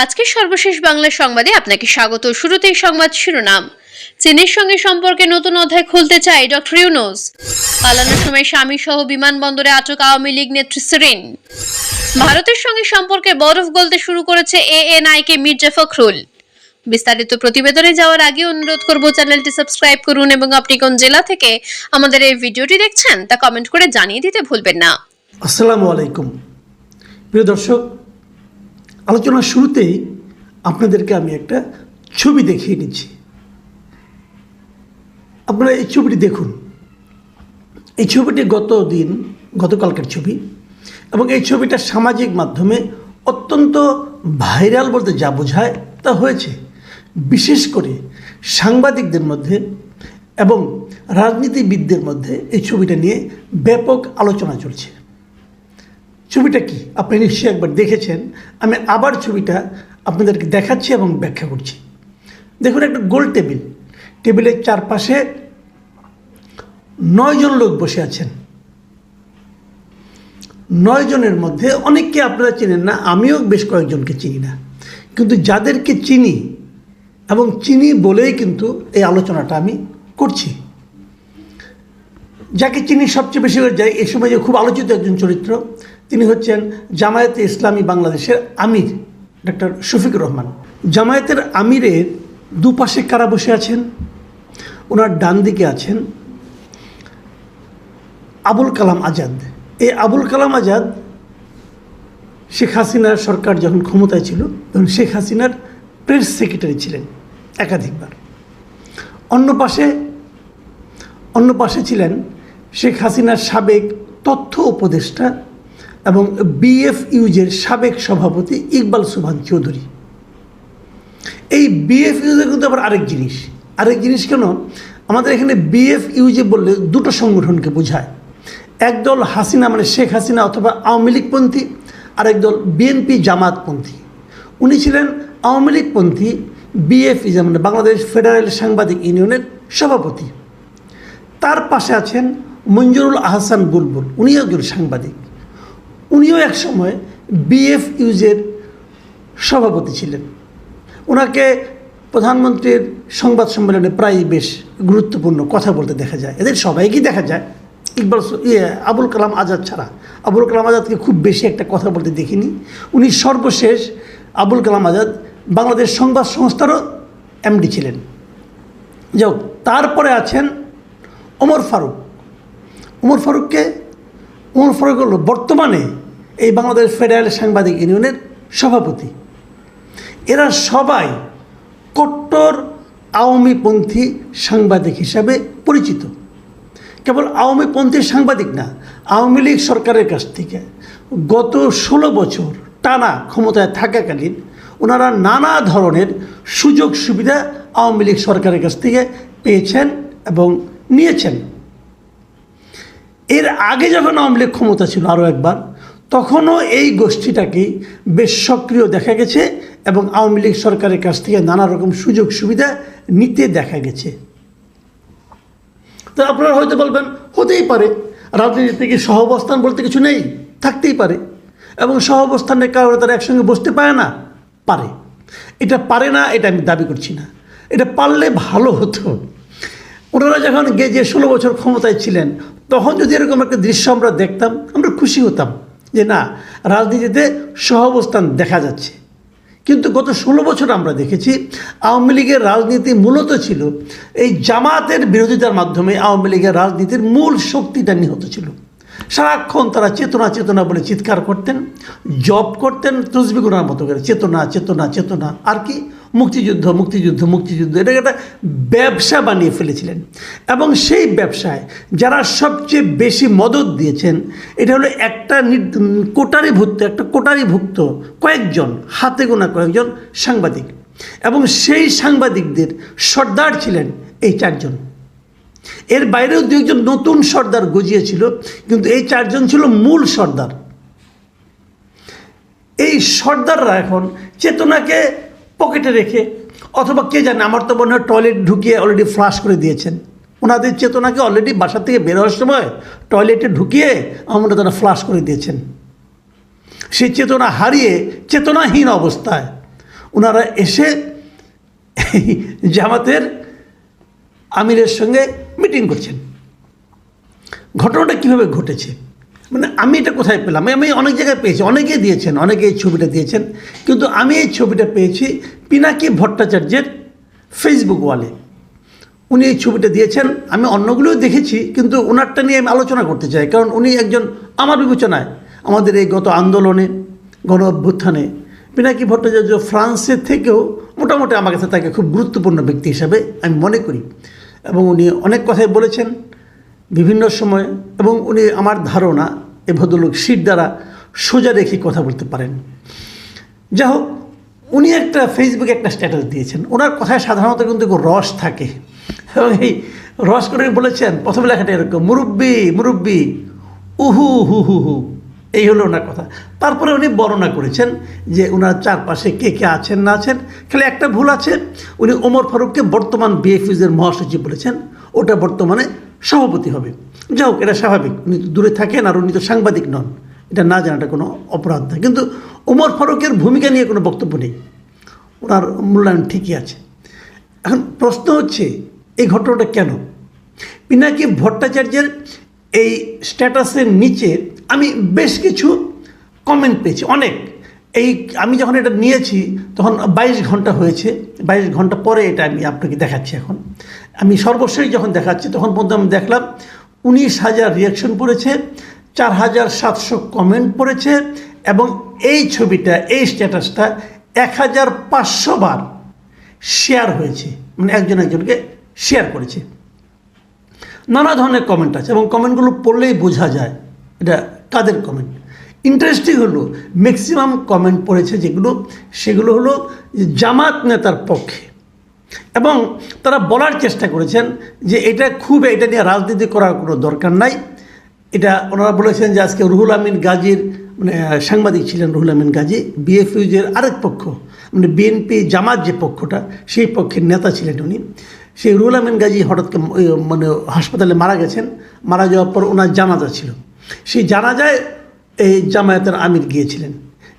আজকের সর্বশেষ বাংলা সংবাদে আপনাকে স্বাগত। শুরুতেই সংবাদ শিরোনাম। চীনের সঙ্গে সম্পর্কে নতুন অধ্যায় খুলতে চায় ডক্টর ইউনুস। পালানোর সময় স্বামী সহ বিমানবন্দরে আটক আওয়ামী লীগ নেত্রী সেরিন। ভারতের সঙ্গে সম্পর্কে বরফ গলতে শুরু করেছে এএনআইকে মির্জা ফখরুল। বিস্তারিত প্রতিবেদনে যাওয়ার আগে অনুরোধ করব চ্যানেলটি সাবস্ক্রাইব করুন এবং আপনি কোন জেলা থেকে আমাদের এই ভিডিওটি দেখছেন তা কমেন্ট করে জানিয়ে দিতে ভুলবেন না। আসসালামু আলাইকুম। প্রিয় দর্শক আলোচনার শুরুতেই আপনাদেরকে আমি একটা ছবি দেখিয়ে নিচ্ছি। আপনারা এই ছবিটি দেখুন। এই ছবিটি গত দিন গতকালকের ছবি এবং এই ছবিটা সামাজিক মাধ্যমে অত্যন্ত ভাইরাল বলতে যা বোঝায় তা হয়েছে। বিশেষ করে সাংবাদিকদের মধ্যে এবং রাজনীতিবিদদের মধ্যে এই ছবিটা নিয়ে ব্যাপক আলোচনা চলছে। ছবিটা কি? আপনি নিশ্চয়ই একবার দেখেছেন। আমি আবার ছবিটা আপনাদেরকে দেখাচ্ছি এবং ব্যাখ্যা করছি। দেখুন, একটা গোল টেবিল। টেবিলের চারপাশে নয়জন লোক বসে আছেন। নয় জনের মধ্যে অনেককে আপনারা চেনেন না, আমিও বেশ কয়েকজনকে চিনি না। কিন্তু যাদেরকে চিনি এবং চিনি বলেই কিন্তু এই আলোচনাটা আমি করছি। যাকে চিনি সবচেয়ে বেশি করে যায় এই সময় যে খুব আলোচিত একজন চরিত্র তিনি হচ্ছেন জামায়াতে ইসলামী বাংলাদেশের আমির, ডক্টর শফিকুর রহমান। জামায়াতের আমিরের দুপাশে কারা বসে আছেন? ওনার ডান দিকে আছেন আবুল কালাম আজাদ। এই আবুল কালাম আজাদ শেখ হাসিনার সরকার যখন ক্ষমতায় ছিল, তখন শেখ হাসিনার প্রেস সেক্রেটারি ছিলেন একাধিকবার। অন্য পাশে অন্য পাশে ছিলেন শেখ হাসিনার সাবেক তথ্য উপদেষ্টা এবং বিএফ ইউজের সাবেক সভাপতি ইকবাল সুবহান চৌধুরী। এই বিএফ ইউজের কিন্তু আবার আরেক জিনিস। আরেক জিনিস কেন? আমাদের এখানে বিএফ ইউজে বললে দুটো সংগঠনকে বোঝায়। একদল হাসিনা মানে শেখ হাসিনা অথবা আওয়ামী লীগপন্থী আর একদল বিএনপি জামাতপন্থী। উনি ছিলেন আওয়ামী লীগপন্থী বিএফ ইজে মানে বাংলাদেশ ফেডারেল সাংবাদিক ইউনিয়নের সভাপতি। তার পাশে আছেন মঞ্জুরুল আহসান বুলবুল, উনিও একজন সাংবাদিক। উনিও এক সময় বিএফ ইউজের সভাপতি ছিলেন। ওনাকে প্রধানমন্ত্রীর সংবাদ সম্মেলনে প্রায়ই বেশ গুরুত্বপূর্ণ কথা বলতে দেখা যায়। এদের সবাইকেই দেখা যায়। ইকবাল ইয়ে আবুল কালাম আজাদ ছাড়া। আবুল কালাম আজাদকে খুব বেশি একটা কথা বলতে দেখিনি। উনি সর্বশেষ আবুল কালাম আজাদ বাংলাদেশ সংবাদ সংস্থারও এমডি ছিলেন। যাও তারপরে আছেন ওমর ফারুক। ওমর ফারুককে, ওমর ফারুক হল বর্তমানে এই বাংলাদেশ ফেডারেল সাংবাদিক ইউনিয়নের সভাপতি। এরা সবাই কট্টর আওয়ামীপন্থী সাংবাদিক হিসাবে পরিচিত। কেবল আওয়ামীপন্থী সাংবাদিক না, আওয়ামী লীগ সরকারের কাছ থেকে গত ষোলো বছর টানা ক্ষমতায় থাকাকালীন ওনারা নানা ধরনের সুযোগ সুবিধা আওয়ামী লীগ সরকারের কাছ থেকে পেয়েছেন এবং নিয়েছেন। এর আগে যখন আওয়ামী লীগ ক্ষমতা ছিল আরও একবার তখনও এই গোষ্ঠীটাকে বেশ সক্রিয় দেখা গেছে এবং আওয়ামী লীগ সরকারের কাছ থেকে নানা রকম সুযোগ সুবিধা নিতে দেখা গেছে। তো আপনারা হয়তো বলবেন, হতেই পারে। রাজনীতি থেকে সহাবস্থান বলতে কিছু নেই? থাকতেই পারে। এবং সহাবস্থানের কারণে তারা একসঙ্গে বসতে পারে না? পারে। এটা পারে না, এটা আমি দাবি করছি না। এটা পারলে ভালো হতো। ওনারা যখন গে যে ষোলো বছর ক্ষমতায় ছিলেন, তখন যদি এরকম একটা দৃশ্য আমরা দেখতাম, আমরা খুশি হতাম। যে না, রাজনীতিতে সহাবস্থান দেখা যাচ্ছে। কিন্তু গত ষোলো বছর আমরা দেখেছি, আওয়ামী লীগের রাজনীতি মূলত ছিল এই জামাতের বিরোধিতার মাধ্যমে আওয়ামী লীগের রাজনীতির মূল শক্তিটা নিহত ছিল। সারাক্ষণ তারা চেতনা চেতনা বলে চিৎকার করতেন জব করতেন তসবি গুনার মতো করে, চেতনা চেতনা চেতনা, আর কি মুক্তিযুদ্ধ মুক্তিযুদ্ধ মুক্তিযুদ্ধ, এটাকে একটা ব্যবসা বানিয়ে ফেলেছিলেন। এবং সেই ব্যবসায় যারা সবচেয়ে বেশি মদত দিয়েছেন, এটা হলো একটা কোটারিভুক্ত একটা কোটারিভুক্ত কয়েকজন, হাতে গোনা কয়েকজন সাংবাদিক। এবং সেই সাংবাদিকদের সর্দার ছিলেন এই চারজন। এর বাইরেও দু একজন নতুন সর্দার গজিয়েছিল, কিন্তু এই চারজন ছিল মূল সর্দার। এই সর্দাররা এখন চেতনাকে পকেটে রেখে, অথবা কে জানে, আমার তো মনে হয় টয়লেট ঢুকিয়ে অলরেডি ফ্লাশ করে দিয়েছেন। ওনাদের চেতনাকে অলরেডি বাসা থেকে বের হওয়ার সময় টয়লেটে ঢুকিয়ে আমরা তারা ফ্লাশ করে দিয়েছেন। সেই চেতনা হারিয়ে, চেতনাহীন অবস্থায় ওনারা এসে জামাতের আমিরের সঙ্গে মিটিং করছেন। ঘটনাটা কীভাবে ঘটেছে? মানে আমি এটা কোথায় পেলাম? আমি অনেক জায়গায় পেয়েছি, অনেকেই দিয়েছেন অনেকে এই ছবিটা দিয়েছেন, কিন্তু আমি এই ছবিটা পেয়েছি পিনাকি ভট্টাচার্যের ফেসবুক ওয়ালে। উনি এই ছবিটা দিয়েছেন, আমি অন্যগুলোও দেখেছি, কিন্তু ওনারটা নিয়ে আমি আলোচনা করতে চাই, কারণ উনি একজন আমার বিবেচনায় আমাদের এই গত আন্দোলনে, গণ অভ্যুত্থানে, পিনাকি ভট্টাচার্য ফ্রান্সের থেকেও মোটামুটি আমার কাছে তাকে খুব গুরুত্বপূর্ণ ব্যক্তি হিসাবে আমি মনে করি। এবং উনি অনেক কথাই বলেছেন বিভিন্ন সময়, এবং উনি আমার ধারণা এ ভদ্রলোক সিট দ্বারা সোজা রেখে কথা বলতে পারেন। যাই হোক, উনি একটা ফেসবুকে একটা স্ট্যাটাস দিয়েছেন। ওনার কথায় সাধারণত কিন্তু রস থাকে। এবং এই রস করে বলেছেন, প্রথম লেখাটা এরকম, মুরব্বি মুরব্বি, উহু, হু হু হু। এই হলো ওনার কথা। তারপরে উনি বর্ণনা করেছেন যে ওনার চারপাশে কে কে আছেন, না আছেন। খালি একটা ভুল আছে, উনি ওমর ফারুককে বর্তমান বিএফইউজের মহাসচিব বলেছেন। ওটা বর্তমানে সভাপতি হবে। যাই হোক, এটা স্বাভাবিক। উনি দূরে থাকেন আর উনি তো সাংবাদিক নন। এটা না জানাটা কোনো অপরাধ না কিন্তু ওমর ফারুকের ভূমিকা নিয়ে কোনো বক্তব্য নেই। ওনার মূল্যায়ন ঠিকই আছে। এখন প্রশ্ন হচ্ছে, এই ঘটনাটা কেন? পিনাকি ভট্টাচার্যের এই স্ট্যাটাসের নিচে আমি বেশ কিছু কমেন্ট পেয়েছি। অনেক। এই আমি যখন এটা নিয়েছি, তখন বাইশ ঘণ্টা হয়েছে। বাইশ ঘণ্টা পরে এটা আমি আপনাকে দেখাচ্ছি এখন। আমি সর্বশেষ যখন দেখাচ্ছি, তখন পর্যন্ত আমি দেখলাম, উনিশ হাজার রিয়াকশন পড়েছে, চার হাজার সাতশো কমেন্ট পড়েছে, এবং এই ছবিটা, এই স্ট্যাটাসটা এক হাজার পাঁচশো বার শেয়ার হয়েছে। মানে একজন একজনকে শেয়ার করেছে। নানা ধরনের কমেন্ট আছে, এবং কমেন্টগুলো পড়লেই বোঝা যায় এটা কাদের কমেন্ট ইন্টারেস্টিং হলো। ম্যাক্সিমাম কমেন্ট পড়েছে যেগুলো, সেগুলো হলো জামাত নেতার পক্ষে। এবং তারা বলার চেষ্টা করেছেন যে এটা খুব, এটা নিয়ে রাজনীতি করার কোনো দরকার নাই। এটা ওনারা বলেছেন যে আজকে রুহুল আমিন গাজীর মানে সাংবাদিক ছিলেন রুহুল আমিন গাজী, বিএফইউজের আরেক পক্ষ মানে বিএনপি জামাত যে পক্ষটা, সেই পক্ষের নেতা ছিলেন উনি। সেই রুহুল আমিন গাজী হঠাৎ মানে হাসপাতালে মারা গেছেন। মারা যাওয়ার পর ওনার জানাজা ছিল। সেই জানাজায় এই জামায়াতের আমির গিয়েছিলেন।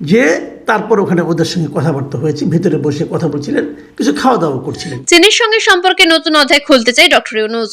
যে তারপর ওখানে ওদের সঙ্গে কথাবার্তা হয়েছে, ভিতরে বসে কথা বলছিলেন, কিছু খাওয়া দাওয়া করছিলেন। চীনের সঙ্গে সম্পর্কে নতুন অধ্যায় খুলতে চাই ডক্টর ইউনুস।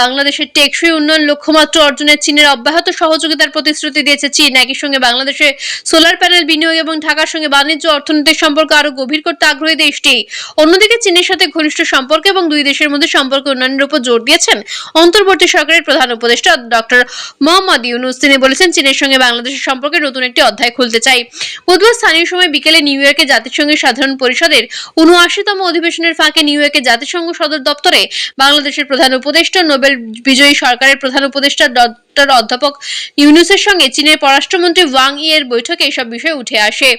বাংলাদেশের টেকসই উন্নয়ন লক্ষ্যমাত্রা অর্জনে চীনের অব্যাহত সহযোগিতার প্রতিশ্রুতি দিয়েছে চীন। একই সঙ্গে বাংলাদেশে সোলার প্যানেল বিনিয়োগ এবং ঢাকার সঙ্গে বাণিজ্য অর্থনৈতিক সম্পর্ক আরও গভীর করতে আগ্রহী দেশটি। অন্যদিকে চীনের সাথে ঘনিষ্ঠ সম্পর্ক এবং দুই দেশের মধ্যে সম্পর্ক উন্নয়নের উপর জোর দিয়েছেন অন্তর্বর্তী সরকারের প্রধান উপদেষ্টা ডক্টর মোহাম্মদ ইউনুস। তিনি বলেছেন, চীনের সঙ্গে বাংলাদেশের সম্পর্কে নতুন একটি অধ্যায় খুলতে চাই। বুধবার স্থানীয় বিকেলে নিউ ইয়র্কে জাতিসংঘের সাধারণ পরিষদের উনআশিতম অধিবেশনের ফাঁকে নিউ ইয়র্কে জাতিসংঘ সদর দপ্তরে বাংলাদেশের প্রধান উপদেষ্টা, নোবেল বিজয়ী সরকারের প্রধান উপদেষ্টা ডক্টর অধ্যাপক ইউনুসের সঙ্গে চীনের পররাষ্ট্রমন্ত্রী ওয়াং ই এর বৈঠকে এসব বিষয় উঠে আসে।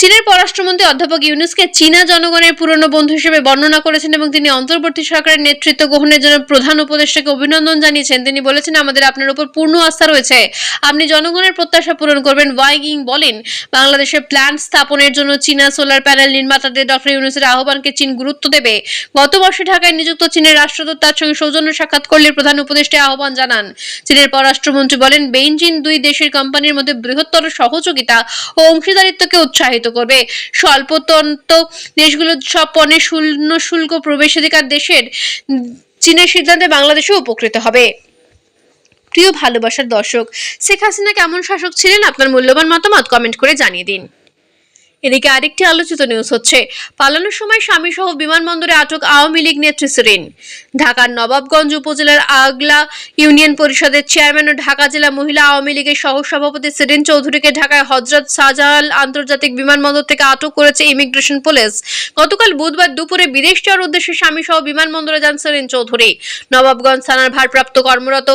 চীনের পররাষ্ট্রমন্ত্রী অধ্যাপক ইউনুসকে চীনা জনগণের পুরনো বন্ধু হিসেবে বর্ণনা করেছেন এবং তিনি অন্তর্বর্তী সরকারের নেতৃত্ব গ্রহণের জন্য প্রধান উপদেষ্টাকে অভিনন্দন জানিয়েছেন। তিনি বলেছেন, আমাদের আপনার উপর পূর্ণ আস্থা রয়েছে। আপনি জনগণের প্রত্যাশা পূরণ করবেন। ওয়াই ইং বলেন বাংলাদেশে প্ল্যান্ট স্থাপনের জন্য চীনা সোলার প্যানেল নির্মাতাদের ডক্টর ইউনুসের আহ্বানকে চীন গুরুত্ব দেবে। গত বর্ষে ঢাকায় নিযুক্ত চীনের রাষ্ট্রদূত তার সঙ্গে সৌজন্য সাক্ষাৎ করলে প্রধান উপদেষ্টা আহ্বান জানান। চীনের পররাষ্ট্রমন্ত্রী বলেন, বেইজিং দুই দেশের কোম্পানির মধ্যে বৃহত্তর সহযোগিতা ও অংশীদারিত্বকে উৎসাহিত করবে। স্বল্পতন্ত দেশগুলো সব পণ্যের শূন্য শুল্ক প্রবেশাধিকার দেশের চীনের সিদ্ধান্তে বাংলাদেশও উপকৃত হবে। প্রিয় ভালোবাসার দর্শক, শেখ হাসিনা কেমন শাসক ছিলেন? আপনার মূল্যবান মতামত কমেন্ট করে জানিয়ে দিন। এদিকে আরেকটি আলোচিত নিউজ হচ্ছে, পালানোর সময় স্বামী সহ বিমানবন্দরে আটক আওয়ামী লীগ নেত্রী সেরিন। ঢাকার নবাবগঞ্জ উপজেলার আগলা ইউনিয়ন পরিষদের চেয়ারম্যান ও ঢাকা জেলা মহিলা আওয়ামী লীগের সহ সভাপতি সেরিন চৌধুরীকে ঢাকায় হজরত শাহজালাল আন্তর্জাতিক বিমানবন্দর থেকে আটক করেছে ইমিগ্রেশন পুলিশ। গতকাল বুধবার দুপুরে বিদেশ যাওয়ার উদ্দেশ্যে স্বামী সহ বিমানবন্দরে যান সেরিন চৌধুরী। নবাবগঞ্জ থানার ভারপ্রাপ্ত কর্মরত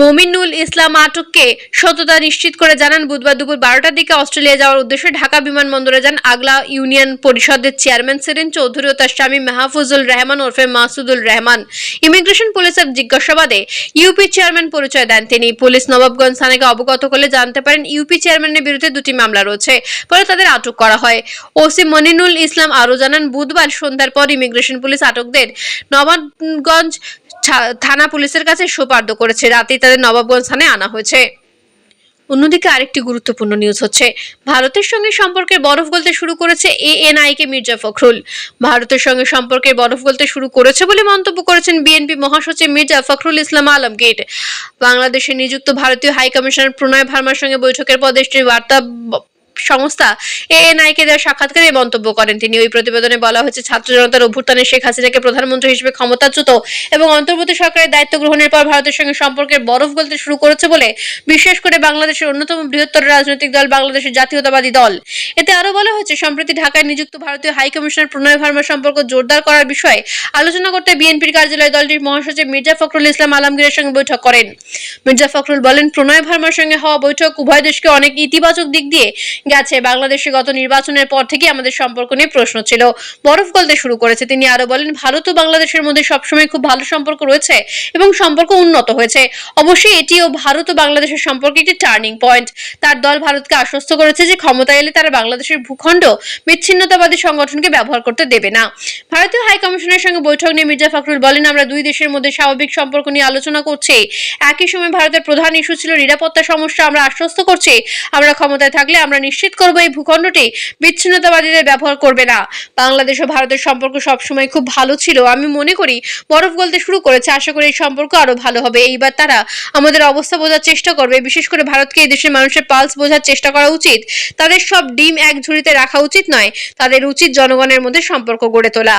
মমিনুল ইসলাম আটককে সততা নিশ্চিত করে জানান বুধবার দুপুর বারোটার দিকে অস্ট্রেলিয়া যাওয়ার উদ্দেশ্যে ঢাকা বিমানবন্দরে যান আগলা ইউনিয়ন পরিষদের চেয়ারম্যান সেরিন চৌধুরী ও তার স্বামী মাহফুজুল রহমান ওরফে মাসুদুল রহমান। ইমিগ্রেশন পুলিশের জিজ্ঞাসাবাদে ইউপি চেয়ারম্যান পরিচয় দেন তিনি। পুলিশ নবাবগঞ্জ থানাকে অবগত করলে জানতে পারেন ইউপি চেয়ারম্যানের বিরুদ্ধে দুটি মামলা রয়েছে, পরে তাদের আটক করা হয়। ওসি মনিনুল ইসলাম আরও জানান, বুধবার সন্ধ্যার পর ইমিগ্রেশন পুলিশ আটকদের নবাবগঞ্জ থানা পুলিশের কাছে সোপার্দ করেছে। রাতেই তাদের নবাবগঞ্জ থানায় আনা হয়েছে। অন্যদিকে আরেকটি গুরুত্বপূর্ণ নিউজ হচ্ছে, ভারতের সঙ্গে সম্পর্কের বরফ গলতে শুরু করেছে এএনআই কে মির্জা ফখরুল। ভারতের সঙ্গে সম্পর্কের বরফ গলতে শুরু করেছে বলে মন্তব্য করেছেন বিএনপি মহাসচিব মির্জা ফখরুল ইসলাম আলমগীর বাংলাদেশে নিযুক্ত ভারতীয় হাই কমিশনার প্রণয় ভার্মার সঙ্গে বৈঠকের পর দেশটির বার্তা সংস্থা এএনআই কে দেওয়া সাক্ষাৎকারে মন্তব্য করেন তিনি। ওই প্রতিবেদনে বলা হয়েছে, ছাত্র জনতার অভ্যুত্থানে শেখ হাসিনাকে প্রধানমন্ত্রী হিসেবে ক্ষমতাচ্যুত এবং অন্তর্বর্তী সরকারের দায়িত্ব গ্রহণের পর ভারতের সঙ্গে সম্পর্কের বরফ গলতে শুরু করেছে বলে বিশেষ করে বাংলাদেশের অন্যতম বৃহত্তর রাজনৈতিক দল বাংলাদেশের জাতীয়তাবাদী দল। এতে আরও বলা হয়েছে, সম্প্রতি ঢাকায় নিযুক্ত ভারতীয় হাই কমিশনার প্রণয় ভার্মার সম্পর্ক জোরদার করার বিষয়ে আলোচনা করতে বিএনপির কার্যালয়ে দলটির মহাসচিব মির্জা ফখরুল ইসলাম আলমগীরের সঙ্গে বৈঠক করেন। মির্জা ফখরুল বলেন, প্রণয় ভার্মার সঙ্গে হওয়া বৈঠক উভয় দেশকে অনেক ইতিবাচক দিক দিয়ে গেছে। বাংলাদেশে গত নির্বাচনের পর থেকে আমাদের সম্পর্ক নিয়ে প্রশ্ন ছিল। বরফ গলতে শুরু করেছে। তিনি আরও বলেন, ভারত ও বাংলাদেশের মধ্যে সবসময় খুব ভালো সম্পর্ক রয়েছে এবং সম্পর্ক উন্নত হয়েছে। অবশ্যই এটিও ভারত ও বাংলাদেশের সম্পর্কে একটি টার্নিং পয়েন্ট তার দল ভারতকে আশ্বস্ত করেছে যে ক্ষমতা এলে তারা বাংলাদেশের ভূখণ্ড বিচ্ছিন্নতাবাদী সংগঠনকে ব্যবহার করতে দেবে না। ভারতীয় হাই কমিশনের সঙ্গে বৈঠক নিয়ে মির্জা ফখরুল বলেন, আমরা দুই দেশের মধ্যে স্বাভাবিক সম্পর্ক নিয়ে আলোচনা করছি। একই সময় ভারতের প্রধান ইস্যু ছিল নিরাপত্তা সমস্যা। আমরা আশ্বস্ত করছি, আমরা ক্ষমতায় থাকলে আমরা নিশ্চিত করব এই ভূখণ্ডটি, বিচ্ছিন্নতাবাদীদের ব্যবহার করবে না। বাংলাদেশ ও ভারতের সম্পর্ক সবসময় খুব ভালো ছিল। আমি মনে করি, বরফ গলতে শুরু করেছে। আশা করি এই সম্পর্ক আরও ভালো হবে। এইবার তারা আমাদের অবস্থা বোঝার চেষ্টা করবে। বিশেষ করে ভারতকে এই দেশের মানুষের পালস বোঝার চেষ্টা করা উচিত। তাদের সব ডিম এক ঝুড়িতে রাখা উচিত নয়। তাদের উচিত জনগণের মধ্যে সম্পর্ক গড়ে তোলা।